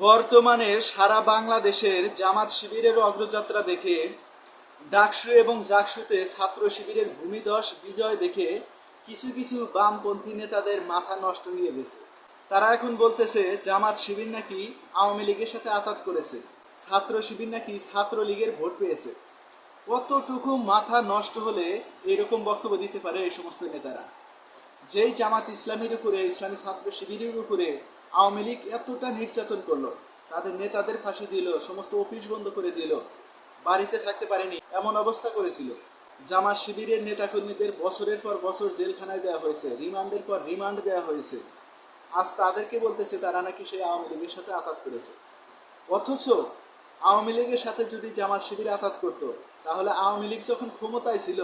বর্তমানে সারা বাংলাদেশের জামাত শিবিরের অগ্রযাত্রা দেখে, ডাকসু এবং জাকসুতে ছাত্র শিবিরের ভূমিদশ বিজয় দেখে কিছু কিছু বামপন্থী নেতাদের মাথা নষ্ট হয়ে গেছে। তারা এখন বলতেছে, জামাত শিবির নাকি আওয়ামী লীগের সাথে আতাত করেছে। ছাত্র শিবির নাকি ছাত্র লীগের ভোট পেয়েছে। কতটুকু মাথা নষ্ট হলে এরকম বক্তব্য দিতে পারে এই সমস্ত নেতারা? যেই জামাত ইসলামের উপরে, ইসলামী ছাত্র শিবিরের উপরে আওয়ামী লীগ এতটা নির্যাতন করল, তাদের নেতাদের ফাঁসি দিল, সমস্ত অফিস বন্ধ করে দিল, বাড়িতে থাকতে পারেনি, এমন অবস্থা করেছিল। জামাত শিবিরের নেতাকর্মীদের বছরের পর বছর জেলখানায় দেওয়া হয়েছে, রিমান্ডের পর রিমান্ড দেওয়া হয়েছে। আজ তাদেরকে বলতেছে তারা নাকি সেই আওয়ামী লীগের সাথে আঘাত করেছে। অথচ আওয়ামী লীগের সাথে যদি জামাত শিবির আঘাত করত, তাহলে আওয়ামী লীগ যখন ক্ষমতায় ছিল,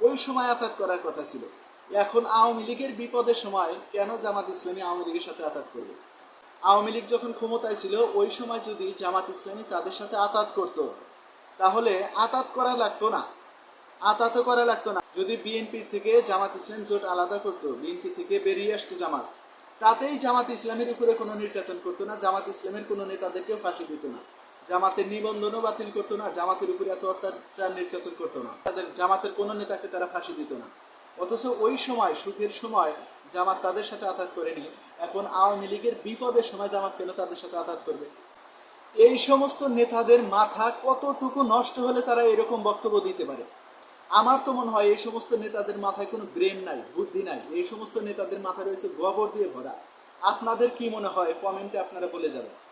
ওই সময় আঘাত করার কথা ছিল। এখন আওয়ামী লীগের বিপদের সময় কেন জামাত ইসলামী আওয়ামী লীগের সাথে আঘাত করবে? আওয়ামী লীগ যখন ক্ষমতায় ছিল, ওই সময় যদি জামাত ইসলামী তাদের সাথে আতাত করত, তাহলে আতাত করা লাগতো না। আতাতও করা লাগতো না। যদি বিএনপির থেকে জামাত ইসলাম জোট আলাদা করতো, বিএনপি থেকে বেরিয়ে আসতো জামাত, তাতেই জামাত ইসলামের উপরে কোনো নির্যাতন করতো না, জামাত ইসলামের কোনো নেতাদেরকেও ফাঁসি দিত না। জামাতের নিবন্ধনও বাতিল করতো না, জামাতের উপরে এত অত্যাচার নির্যাতন করতো না। তাদের জামাতের কোনো নেতাকে তারা ফাঁসি দিত না। অথচ ওই সময়, সুখের সময় জামাত তাদের সাথে আঘাত করেনি। এখন আওয়ামী লীগের বিপদের সময় জামাত কেন তাদের সাথে আঘাত করবে? এই সমস্ত নেতাদের মাথা কতটুকু নষ্ট হলে তারা এরকম বক্তব্য দিতে পারে? আমার তো মনে হয় এই সমস্ত নেতাদের মাথায় কোনো ব্রেন নাই, বুদ্ধি নাই। এই সমস্ত নেতাদের মাথায় রয়েছে গোবর দিয়ে ভরা। আপনাদের কি মনে হয়? কমেন্টে আপনারা বলে যাবেন।